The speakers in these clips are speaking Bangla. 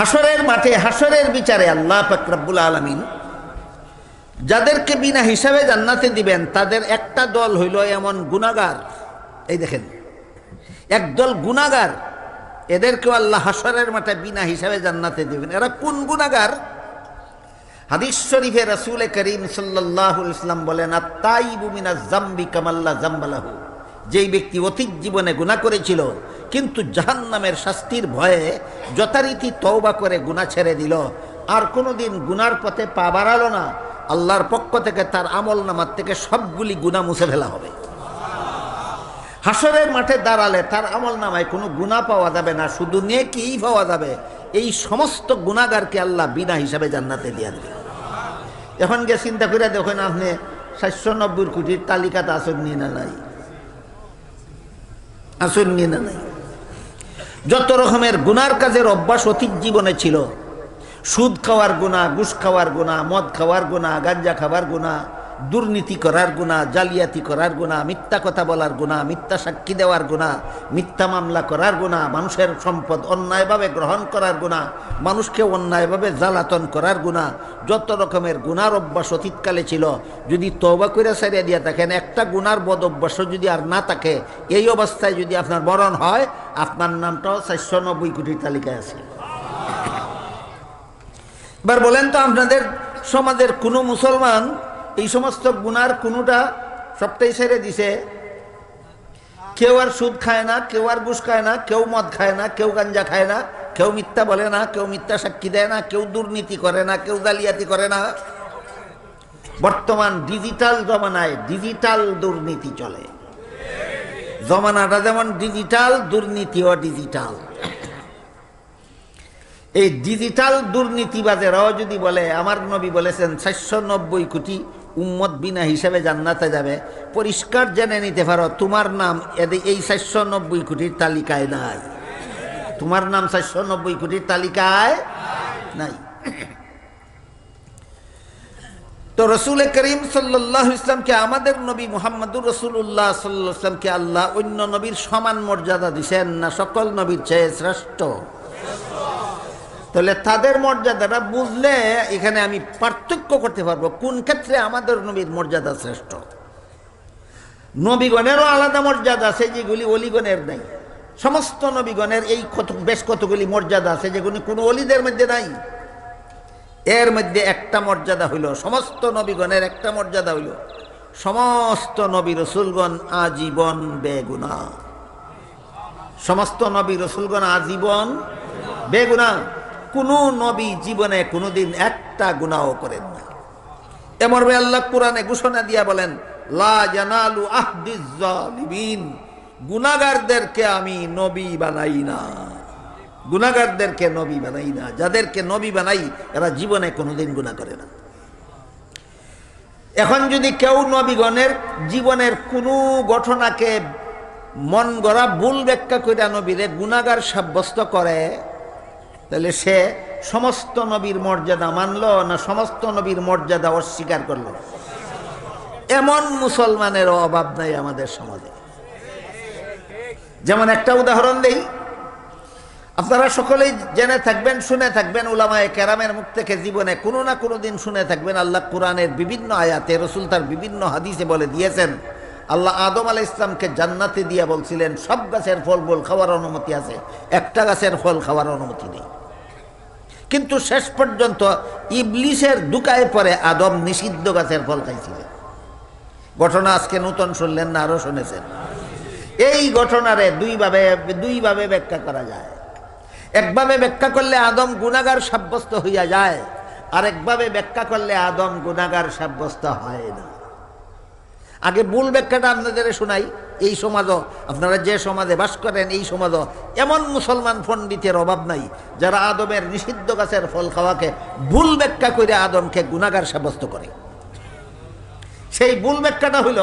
হাসরের মাঠে হাসরের বিচারে আল্লাহ ফাকরাবুল আলমিন যাদেরকে বিনা হিসাবে জান্নাতে দিবেন, তাদের একটা দল হইল এমন গুনাগার এই দেখেন, একদল গুনাগার এদেরকেও আল্লাহ হাসরের মাঠে বিনা হিসাবে জান্নাতে দিবেন। এরা কোন গুনাগার হাদিস শরীফে রাসূল করিম সাল্লাল্লাহু আলাইহি ইসলাম বলেন, আত্তাইবু মিনাজ জামবি কামাল্লা জামবালাহু। যেই ব্যক্তি অতীত জীবনে গুনাহ করেছিল কিন্তু জাহান্নামের শাস্তির ভয়ে যথারীতি তওবা করে গুনাহ ছেড়ে দিল। আর কোনো দিন গুনার পথে পা বাড়ালো না। আল্লাহর পক্ষ থেকে তার আমল নামার থেকে সবগুলি গুনাহ মুছে ফেলা হবে। হাসরের মাঠে দাঁড়ালে তার আমল নামায় কোনো গুণা পাওয়া যাবে না, শুধু নিয়ে নেকিই পাওয়া যাবে। এই সমস্ত গুণাগারকে আল্লাহ বিনা হিসাবে জান্নাতে দিয়ে দেবে। এখন গিয়ে চিন্তা করে দেখেন আপনি সাতশো নব্বই কোটির তালিকাতে নিয়ে না নাই? আসন নিয়ে না নাই? যত রকমের গুনার কাজের অভ্যাস অতীত জীবনে ছিল। সুদ খাওয়ার গুণা গুস খাওয়ার গুণা মদ খাওয়ার গুণা গাঞ্জা খাওয়ার গুণা দুর্নীতি করার গুণা, জালিয়াতি করার গুণা, মিথ্যা কথা বলার গুণা, মিথ্যা সাক্ষী দেওয়ার গুণা, মিথ্যা মামলা করার গুণা, মানুষের সম্পদ অন্যায়ভাবে গ্রহণ করার গুণা, মানুষকে অন্যায়ভাবে জ্বালাতন করার গুণা, যত রকমের গুণার অভ্যাস অতীতকালে ছিল, যদি তবা করে সারিয়া দিয়া থাকেন, একটা গুণার বদ অভ্যাসও যদি আর না থাকে, এই অবস্থায় যদি আপনার মরণ হয়, আপনার নামটাও চারশো নব্বই কোটির তালিকায় আছে। এবার বলেন তো, আপনাদের সমাজের কোনো মুসলমান এই সমস্ত গুনার কোনোটা সবটাই ছেড়ে দিছে। কেউ আর সুদ খায় না, কেউ আর ঘুষ খায় না, কেউ মদ খায় না, কেউ গাঞ্জা খায় না, কেউ মিথ্যা বলে না, কেউ মিথ্যা সাক্ষী দেয় না, কেউ দুর্নীতি করে না, কেউ জালিয়াতি করে না। বর্তমান ডিজিটাল জমানায় ডিজিটাল দুর্নীতি চলে। জমানাটা যেমন ডিজিটাল, দুর্নীতিও ডিজিটাল। এই ডিজিটাল দুর্নীতিবাজেরাও যদি বলে, আমার নবী বলেছেন, চারশো নব্বই কোটি উম্মত বিনা হিসাবে জান্নাতে যাবে। পরিষ্কার জেনে নিতে পারো, তোমার নাম এদের এই চারশো নব্বই কোটির তালিকায় নাই। তোমার নাম চারশো নব্বই কোটির তালিকায় নাই। তো রসুল করিম সাল্লাহ ইসলামকে আমাদের নবী মোহাম্মদুর রসুল্লাহ সাল্লাহ ইসলামকে আল্লাহ অন্য নবীর সমান মর্যাদা দিছেন না সকল নবীর চেয়ে শ্রেষ্ঠ? তাহলে তাদের মর্যাদাটা বুঝলে এখানে আমি পার্থক্য করতে পারব। কোন ক্ষেত্রে আমাদের নবীর মর্যাদা শ্রেষ্ঠ? নবীগণেরও আলাদা মর্যাদা আছে, যেগুলি অলিগণের নেই। সমস্ত নবীগণের এই কত, বেশ কতগুলি মর্যাদা আছে, যেগুলি কোনো অলিদের মধ্যে নাই। এর মধ্যে একটা মর্যাদা হইল, সমস্ত নবীগণের একটা মর্যাদা হইল। সমস্ত নবী রসুলগণ আজীবন বেগুনা সমস্ত নবী রসুলগণ আজীবন বেগুনা কোনো নবী জীবনে কোনোদিন একটা গুনাও করেন না। এমর আল্লাহ কোরআনে ঘোষণা দিয়া বলেন, লা জানালু আহদিজ গুনাগারদেরকে আমি নবী বানাই না। গুনাগারদেরকে নবী বানাই না। যাদেরকে নবী বানাই, এরা জীবনে কোনোদিন গুণা করে না। এখন যদি কেউ নবীগণের জীবনের কোনো ঘটনাকে মন গড়া ভুল ব্যাখ্যা করে নবীরে গুণাগার সাব্যস্ত করে তাহলে সে সমস্ত নবীর মর্যাদা মানল না সমস্ত নবীর মর্যাদা অস্বীকার করল? এমন মুসলমানের অভাব নাই আমাদের সমাজে। যেমন একটা উদাহরণ দেই। আপনারা সকলেই জেনে থাকবেন, শুনে থাকবেন, উলামায়ে কেরামের মুখ থেকে জীবনে কোনো না কোনো দিন শুনে থাকবেন, আল্লাহ কোরআনের বিভিন্ন আয়াতে রসুল তার বিভিন্ন হাদিসে বলে দিয়েছেন, আল্লাহ আদম আলাহ ইসলামকে জান্নাতে দিয়ে বলছিলেন, সব গাছের ফল বল খাওয়ার অনুমতি আছে, একটা গাছের ফল খাওয়ার অনুমতি নেই। কিন্তু শেষ পর্যন্ত ইবলিশের দুকায় পরে আদম নিষিদ্ধ গাছের ফল খাইছিলেন। ঘটনা আজকে নূতন শুনলেন না আরও শুনেছেন। এই ঘটনারে দুইভাবে দুইভাবে ব্যাখ্যা করা যায়। একভাবে ব্যাখ্যা করলে আদম গুণাগার সাব্যস্ত হইয়া যায় আরেকভাবে ব্যাখ্যা করলে আদম গুণাগার সাব্যস্ত হয় না। আগে মূল ব্যাখ্যাটা আপনাদের শোনাই। এই সমাজও, আপনারা যে সমাজে বাস করেন, এই সমাজও এমন মুসলমান পণ্ডিতের অভাব নাই, যারা আদমের নিষিদ্ধ গাছের ফল খাওয়াকে ভুল ব্যাখ্যা করে আদমকে গুণাগার সাব্যস্ত করে। সেই ভুল ব্যাখ্যাটা হইল,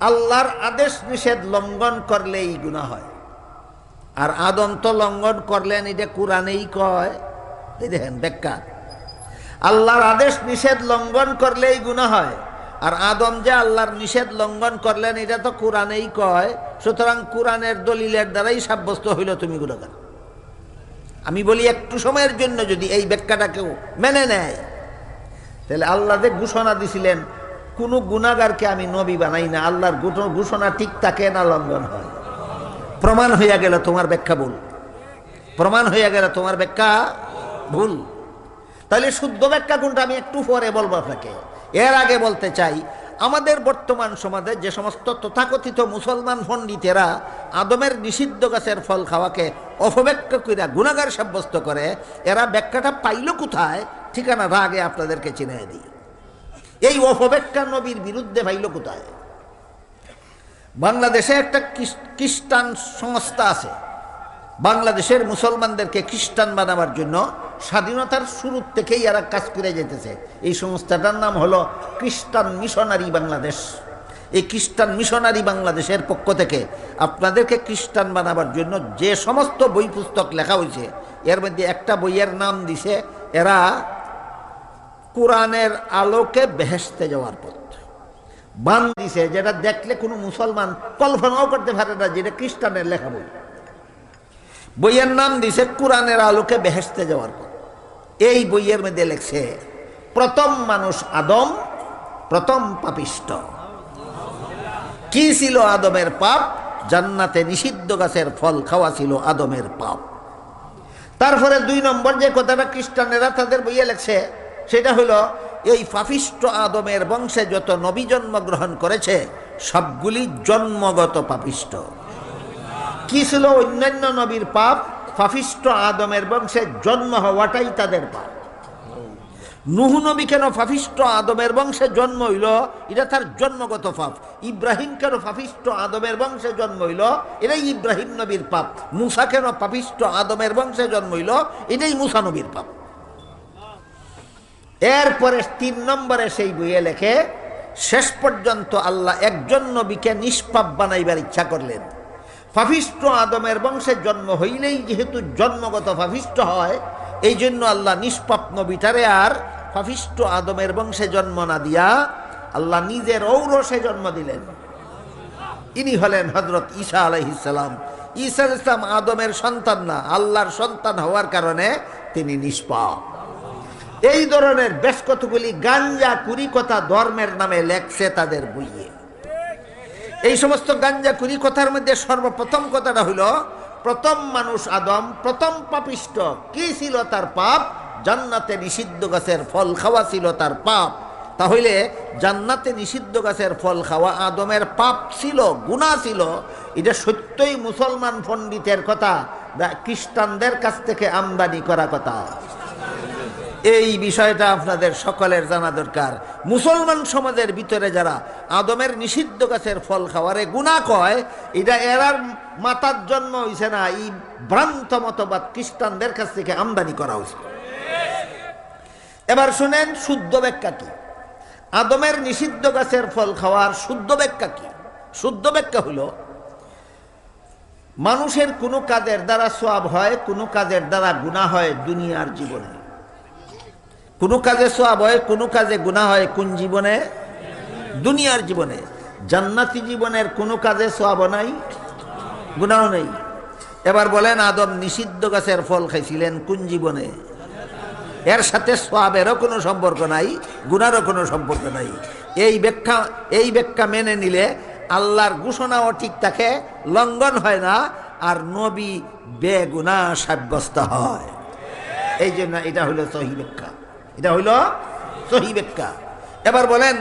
আল্লাহর আদেশ নিষেধ লঙ্ঘন করলেই গুণা হয়। আর আদম তো লঙ্ঘন করলেন, এটা কোরআনেই কয়। দেখেন ব্যাখ্যা। আল্লাহর আদেশ নিষেধ লঙ্ঘন করলেই গুণা হয়। আর আদম যে আল্লাহর নিষেধ লঙ্ঘন করলেন, এটা তো কোরআনেই কয়, সুতরাং কোরআনের দলিলের দ্বারাই সাব্যস্ত হইল তুমি গুণাগার। আমি বলি একটু সময়ের জন্য যদি এই ব্যাখ্যাটা কেউ মেনে নেয়। তাহলে আল্লাহ যে ঘোষণা দিছিলেন, কোনো গুণাগারকে আমি নবী বানাই না, আল্লাহর ঘোষণা ঠিক থাকে না, লঙ্ঘন হয়। প্রমাণ হইয়া গেল তোমার ব্যাখ্যা ভুল। প্রমাণ হইয়া গেল তোমার ব্যাখ্যা ভুল। তাহলে শুদ্ধ ব্যাখ্যা কোনটা আমি একটু পরে বলব আপনাকে। এর আগে বলতে চাই, আমাদের বর্তমান সমাজে যে সমস্ত তথাকথিত মুসলমান পণ্ডিতেরা আদমের নিষিদ্ধ গাছের ফল খাওয়াকে অপব্যাখ্যা কইরা গুণাগার সাব্যস্ত করে, এরা ব্যাখ্যাটা পাইল কোথায়? ঠিকানাটা আগে আপনাদেরকে চিনে দিই। এই অপব্যাখ্যা নবীর বিরুদ্ধে পাইল কোথায়? বাংলাদেশে একটা খ্রিস্টান সংস্থা আছে। বাংলাদেশের মুসলমানদেরকে খ্রিস্টান বানাবার জন্য স্বাধীনতার শুরু থেকেই এরা কাজ করে যেতেছে। এই সংস্থাটার নাম হলো খ্রিস্টান মিশনারি বাংলাদেশ। এই খ্রিস্টান মিশনারি বাংলাদেশের পক্ষ থেকে আপনাদেরকে খ্রিস্টান বানাবার জন্য যে সমস্ত বই পুস্তক লেখা হয়েছে, এর মধ্যে একটা বইয়ের নাম দিছে, এরা কোরআনের আলোকে বেহেস্তে যাওয়ার পথ। বান দিছে, যেটা দেখলে কোনো মুসলমান কল্পনাও করতে পারে না যেটা খ্রিস্টানের লেখা বই। বইয়ের নাম দিছে, কোরআনের আলোকে বেহেস্তে যাওয়ার পর এই বইয়ের মধ্যে লেখছে, প্রথম মানুষ আদম, প্রথম পাপিষ্ট কি ছিল আদমের পাপ? জান্নাতে নিষিদ্ধ গাছের ফল খাওয়া ছিল আদমের পাপ। তারপরে দুই নম্বর যে কথাটা খ্রিস্টানেরা তাদের বইয়ে লেখছে, সেটা হলো, এই পাপিষ্ট আদমের বংশে যত নবী জন্মগ্রহণ করেছে, সবগুলি জন্মগত পাপিষ্ট কি ছিল অন্যান্য নবীর পাপ? ফাফিষ্ট আদমের বংশে জন্ম হওয়াটাই তাদের পাপ। নুহু নবী কেন ফাফিষ্ট আদমের বংশে জন্ম হইল? এটা তার জন্মগত পাপ। ইব্রাহিম কেন ফাফিষ্ট আদমের বংশে জন্ম হইল? এটাই ইব্রাহিম নবীর পাপ। মুসা কেন পাপিষ্ট আদমের বংশে জন্ম হইল? এটাই মুসা নবীর পাপ। এরপরে তিন নম্বরে সেই বইয়ে লেখে, শেষ পর্যন্ত আল্লাহ একজন নবীকে নিষ্পাপ বানাইবার ইচ্ছা করলেন। ফাফিষ্ট আদমের বংশে জন্ম হইলেই যেহেতু জন্মগত ফাফিষ্ট হয় এই জন্য আল্লাহ নিষ্পাপ নবীটারে আর ফাফিষ্ট আদমের বংশে জন্ম না দিয়া আল্লাহ নিজের ঔরসে জন্ম দিলেন। ইনি হলেন হজরত ঈসা আলহিসাম আলাইহিস ইসলাম আদমের সন্তান না, আল্লাহর সন্তান হওয়ার কারণে তিনি নিষ্পাপ। এই ধরনের বেশ কতগুলি গাঞ্জা কুড়ি কথা ধর্মের নামে লেখছে তাদের বইয়ে। এই সমস্ত গাঞ্জা কুড়ি কথার মধ্যে সর্বপ্রথম কথাটা হলো, প্রথম মানুষ আদম, প্রথম পাপিষ্ট, কি ছিল তার পাপ? জান্নাতে নিষিদ্ধ গাছের ফল খাওয়া ছিল তার পাপ। তাহলে জান্নাতে নিষিদ্ধ গাছের ফল খাওয়া আদমের পাপ ছিল গুণা ছিল। এটা সত্যই মুসলমান পণ্ডিতের কথা খ্রিস্টানদের কাছ থেকে আমদানি করা কথা। এই বিষয়টা আপনাদের সকলের জানা দরকার। মুসলমান সমাজের ভিতরে যারা আদমের নিষিদ্ধ গাছের ফল খাওয়ারে গুণা কয়, এটা এরার মাতার জন্ম হয়েছে না, এই ভ্রান্ত মতবাদ খ্রিস্টানদের কাছ থেকে আমদানি করা হয়েছে এবার শুনেন শুদ্ধ ব্যাখ্যা কি? আদমের নিষিদ্ধ গাছের ফল খাওয়ার শুদ্ধ ব্যাখ্যা কি? শুদ্ধ ব্যাখ্যা হলো মানুষের কোনো কাজের দ্বারা সোয়াব হয়, কোনো কাজের দ্বারা গুণা হয় দুনিয়ার জীবনে। কোনো কাজে সোয়াব হয়, কোনো কাজে গুণা হয়, কোন জীবনে? দুনিয়ার জীবনে। জান্নাতি জীবনের কোনো কাজে সোয়াব নাই গুণাও নেই। এবার বলেন, আদম নিষিদ্ধ গাছের ফল খাইছিলেন কোন জীবনে? এর সাথে সোয়াবেরও কোনো সম্পর্ক নাই গুণারও কোনো সম্পর্ক নাই। এই ব্যাখ্যা এই ব্যাখ্যা মেনে নিলে আল্লাহর ঘোষণাও ঠিক থাকে, লঙ্ঘন হয় না, আর নবী বেগুনা সাব্যস্ত হয়। এই জন্য এটা হলো সহি ব্যাখ্যা। এটা হইল সহি এবার বলেন,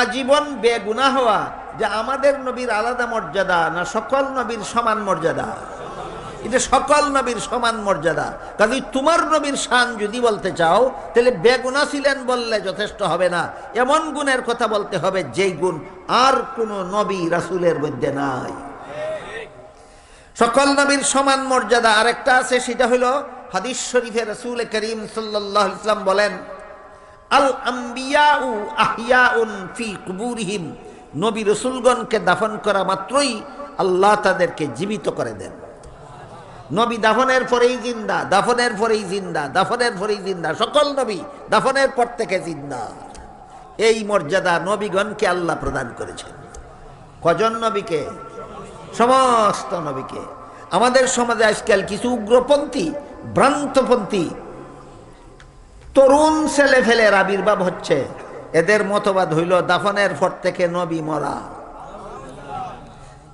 আজীবন বেগুনা হওয়া যে আমাদের নবীর আলাদা মর্যাদা না সকল নবীর সমান মর্যাদা? এটা সকল নবীর সমান মর্যাদা কাজে তোমার নবীর শান যদি বলতে চাও, তাহলে বেগুনা ছিলেন বললে যথেষ্ট হবে না। এমন গুণের কথা বলতে হবে যেই গুণ আর কোনো নবী রাসুলের মধ্যে নাই। সকল নবীর সমান মর্যাদা আরেকটা আছে, সেটা হলো হাদিস শরীফে রসুল করিম সাল্লাহ ইসলাম বলেন, আল আম্বিয়াউ ফি কুবুরিহিম। নবী রসুলগণকে দাফন করা মাত্রই আল্লাহ তাদেরকে জীবিত করে দেন। নবী দাফনের পরেই জিন্দা, দাফনের পরেই জিন্দা, দাফনের পরেই জিন্দা, সকল নবী দাফনের পর থেকে জিন্দা। এই মর্যাদা নবীগণকে আল্লাহ প্রদান করেছেন। কজন নবীকে? সমস্ত নবীকে। আমাদের সমাজে আজকাল কিছু উগ্রপন্থী ভ্রান্তপন্থী। তরুণ ছেলে ফেলের আবির্ভাব হচ্ছে। এদের মতবাদ হইল, দাফনের পর থেকে নবী মরা।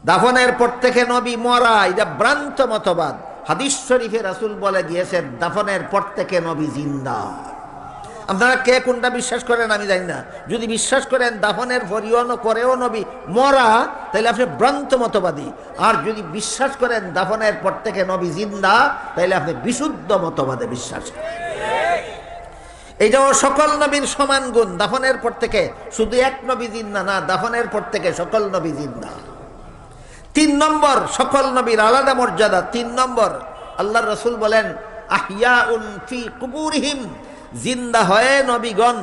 দাফনের পর থেকে নবী মরা, এটা ভ্রান্ত মতবাদ। হাদিস শরীফে রাসুল বলে দিয়েছেন, দাফনের পর থেকে নবী জিন্দা। আপনারা কে কোনটা বিশ্বাস করেন আমি জানি না। যদি বিশ্বাস করেন, দাফনের পরিয়ন করেও নবী মরা, তাহলে আপনি ভ্রান্ত মতবাদী। আর যদি বিশ্বাস করেন, দাফনের পর থেকে নবী জিন্দা, তাহলে আপনি বিশুদ্ধ মতবাদে বিশ্বাস করেন। এইটাও সকল নবীর সমান গুণ। দাফনের পর থেকে শুধু এক নবী জিন্দা না, দাফনের পর থেকে সকল নবী জিন্দা। তিন নম্বর, সকল নবীর আলাদা মর্যাদা। তিন নম্বর আল্লাহ রসুল বলেন আহিয়া উন ফি কুবুরহিম। জিন্দা হয়ে নবীগণ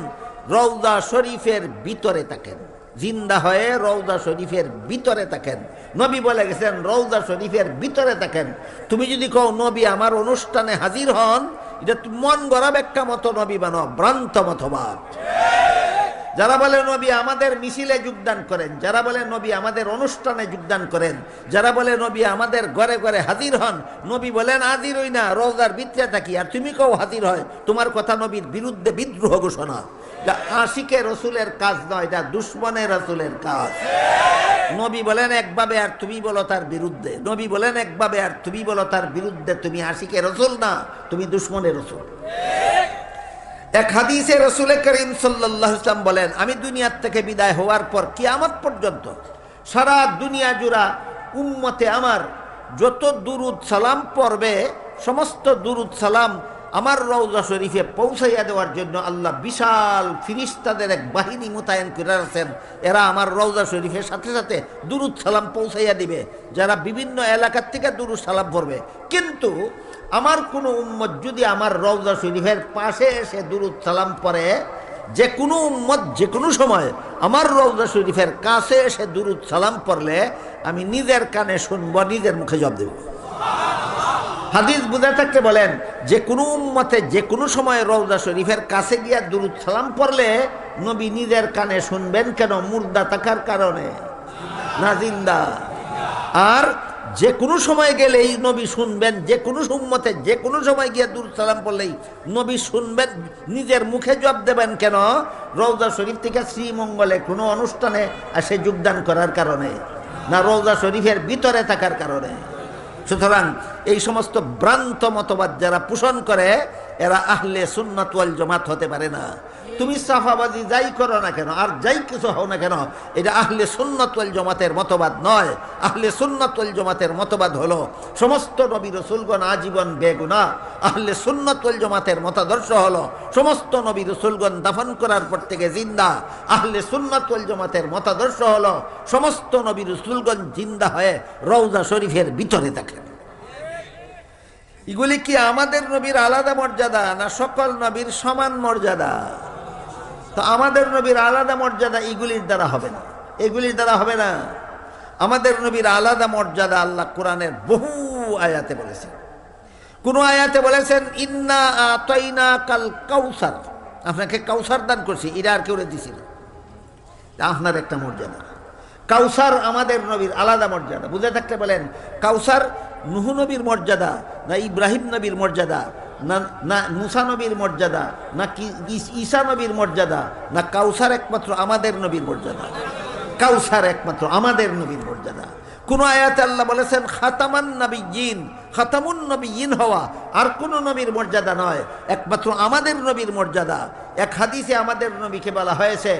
রৌদা শরীফের ভিতরে থাকেন। জিন্দা হয়ে রৌদা শরীফের ভিতরে থাকেন। নবী বলে গেছেন রৌদা শরীফের ভিতরে থাকেন। তুমি যদি কও, নবী আমার অনুষ্ঠানে হাজির হন, এটা মন গড়া ব্যাখ্যা মতো নবী বানো ভ্রান্ত মতবাদ। যারা বলে নবী আমাদের মিছিলে যোগদান করেন, যারা বলে নবী আমাদের অনুষ্ঠানে যোগদান করেন, যারা বলে নবী আমাদের ঘরে ঘরে হাজির হন, নবী বলেন, হাজির হই না, রোজার ভিতরে থাকি, আর তুমি কেউ হাজির হয়? তোমার কথা নবীর বিরুদ্ধে বিদ্রোহ ঘোষণা। এটা আশিকে রসুলের কাজ নয়, এটা দুশ্মনের রসুলের কাজ। নবী বলেন, একভাবে আর তুমি বলো তার বিরুদ্ধে। নবী বলেন, একভাবে আর তুমি বলো তার বিরুদ্ধে, তুমি আশিকে রসুল না, তুমি দুশ্মনের রসুল। এক হাদিসে রসুল করিম সাল্লাহ ইসলাম বলেন, আমি দুনিয়ার থেকে বিদায় হওয়ার পর কিয়ামত পর্যন্ত সারা দুনিয়া জুড়া উম্মতে আমার যত দুরুদ সালাম পড়বে, সমস্ত দুরুদ সালাম আমার রৌজা শরীফে পৌঁছাইয়া দেওয়ার জন্য আল্লাহ বিশাল ফিরিস্তাদের এক বাহিনী মোতায়েন করে আছেন এরা আমার রৌজা শরীফের সাথে সাথে দুরুদ সালাম পৌঁছাইয়া দিবে। যারা বিভিন্ন এলাকার থেকে দুরুদ সালাম পড়বে। কিন্তু আমার কোনো উম্মত যদি আমার রৌজা শরীফের পাশে এসে দুরুদ সালাম পড়ে, যে কোনো উম্মত যে কোনো সময় আমার রৌজা শরীফের কাছে এসে দুরুদ সালাম পড়লে আমি নিজের কানে শুনব, নিজের মুখে জব দেব। হাদিস বুঝে থাকতে বলেন, যে কোনো উম্মতে যে কোনো সময় রৌজা শরীফের কাছে গিয়া দুরুদ সালাম পড়লে নবী নিজের কানে শুনবেন কেন? মুর্দা থাকার কারণে। না, জিন্দা। আর যে কোনো সময় গেলেই নবী শুনবেন, যে কোনো উম্মতে যে কোনো সময় গিয়ে দূর সালাম পড়লেই নবী শুনবেন, নিজের মুখে জবাব দেবেন কেন? রৌজা শরীফ থেকে শ্রীমঙ্গলে কোনো অনুষ্ঠানে আসে যোগদান করার কারণে, না রৌজা শরীফের ভিতরে থাকার কারণে। সুতরাং এই সমস্ত ভ্রান্ত মতবাদ যারা পোষণ করে, এরা আহলে সুন্নাত ওয়াল জমাত হতে পারে না। তুমি সাফাবাজি যাই করো না কেন, আর যাই কিছু হও না কেন, এটা আহলে সুন্নাত ওয়াল জমাতের মতবাদ নয়। আহলে সুন্নাত ওয়াল জমাতের মতবাদ হলো, সমস্ত নবী রসুলগণ আজীবন বেগুনা। আহলে সুন্নাত ওয়াল জমাতের মতাদর্শ হলো, সমস্ত নবী রসুলগণ দাফন করার পর থেকে জিন্দা। আহলে সুন্নাত ওয়াল জমাতের মতাদর্শ হলো, সমস্ত নবী রসুলগণ জিন্দা হয়ে রৌজা শরীফের ভিতরে থাকেন। এগুলি কি আমাদের নবীর আলাদা মর্যাদা, না সকল নবীর সমান মর্যাদা? তো আমাদের নবীর আলাদা মর্যাদা এগুলির দ্বারা হবে না। এগুলির দ্বারা হবে না। আমাদের নবীর আলাদা মর্যাদা আল্লাহ কোরআনের বহু আয়াতে বলেছেন। কোনো আয়াতে বলেছেন, ইন্না আতাইনা কাল কাউসার। আপনাকে কাউসার দান করছি, এরা আর কেউ দিছি না। আপনার একটা মর্যাদা। কাউসার আমাদের নবীর আলাদা মর্যাদা। বুঝে থাকতে বলেন, কাউসার নুহু নবীর মর্যাদা, না ইব্রাহিম নবীর মর্যাদা, না না মুসা নবীর মর্যাদা, না কি ঈসা নবীর মর্যাদা, না কাউসার একমাত্র আমাদের নবীর মর্যাদা। কাউসার একমাত্র আমাদের নবীর মর্যাদা। কোন আয়াতে আল্লাহ বলেছেন, খাতামান নবী ইন খাতামুন ইন হওয়া আর কোন নবীর মর্যাদা নয়, একমাত্র আমাদের নবীর মর্যাদা। এক হাদিসে আমাদের নবীকে বলা হয়েছে,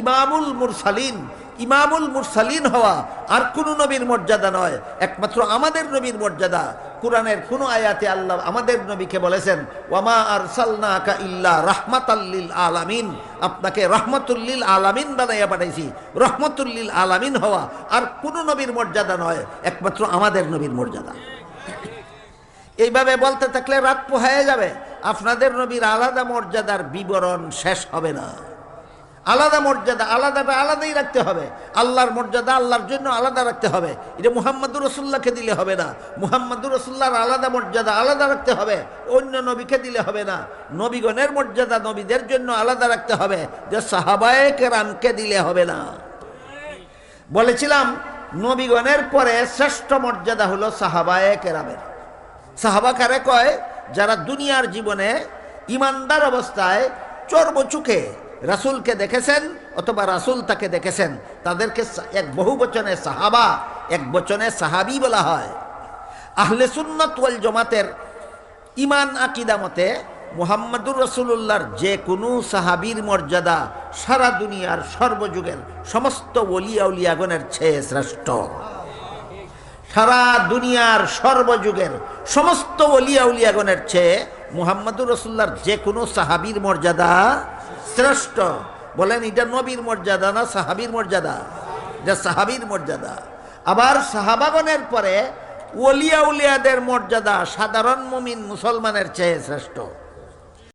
ইমামুল মুরসালিন ইমামুল মুরসালিন হওয়া আর কোন নবীর মর্যাদা নয়। একমাত্র আমাদের নবীর মর্যাদা। কোরআনের কোন আয়াতে আল্লাহ আমাদের নবীকে বলেছেন, ওয়ামা আর সালনাকা ইল্লা রাহমাতাল্লিল আলামিন। আপনাকে রহমতুল্লিল আলামিন বানাইয়া পাঠাইছি। রহমতুল্লিল আলামিন হওয়া আর কোন নবীর মর্যাদা নয়। একমাত্র আমাদের নবীর মর্যাদা। এইভাবে বলতে থাকলে রাত পোহায় যাবে। আপনাদের নবীর আলাদা মর্যাদার বিবরণ শেষ হবে না। আলাদা মর্যাদা আলাদাটা আলাদাই রাখতে হবে। আল্লাহর মর্যাদা, আল্লাহর জন্য আলাদা রাখতে হবে। এটা মুহাম্মদুর রসুল্লাহকে দিলে হবে না। মুহাম্মদুর রসুল্লাহর আলাদা মর্যাদা, আলাদা রাখতে হবে। অন্য নবীকে দিলে হবে না। নবীগণের মর্যাদা নবীদের জন্য আলাদা রাখতে হবে। যে সাহাবায়ে কেরামকে দিলে হবে না। বলেছিলাম, নবীগণের পরে শ্রেষ্ঠ মর্যাদা হলো সাহাবায়ে কেরামের। সাহাবা কারে কয়, যারা দুনিয়ার জীবনে ইমানদার অবস্থায় চর্ব চুখে রাসুলকে দেখেছেন অথবা রাসুল তাকে দেখেছেন? তাদেরকে এক বহু বচনে সাহাবা, এক বচনে সাহাবি বলা হয়। আহলে সুন্নত জমাতের ইমান আকিদা মতে মুহাম্মদুর রসুল্লাহর যে কোনো সাহাবীর মর্যাদা সারা দুনিয়ার সর্বযুগের সমস্ত ওলিয়া উলিয়াগণের চেয়ে শ্রেষ্ঠ। সারা দুনিয়ার সর্বযুগের সমস্ত ওলিয়া উলিয়াগণের চেয়ে মুহাম্মদুর রসুল্লাহর যে কোনো সাহাবীর মর্যাদা শ্রেষ্ঠ। বলেন, এটা নবীর মর্যাদা না সাহাবির মর্যাদা? এটা সাহাবির মর্যাদা। আবার সাহাবাগণের পরে ওলিয়া উলিয়াদের মর্যাদা সাধারণ মুমিন মুসলমানের চেয়ে শ্রেষ্ঠ।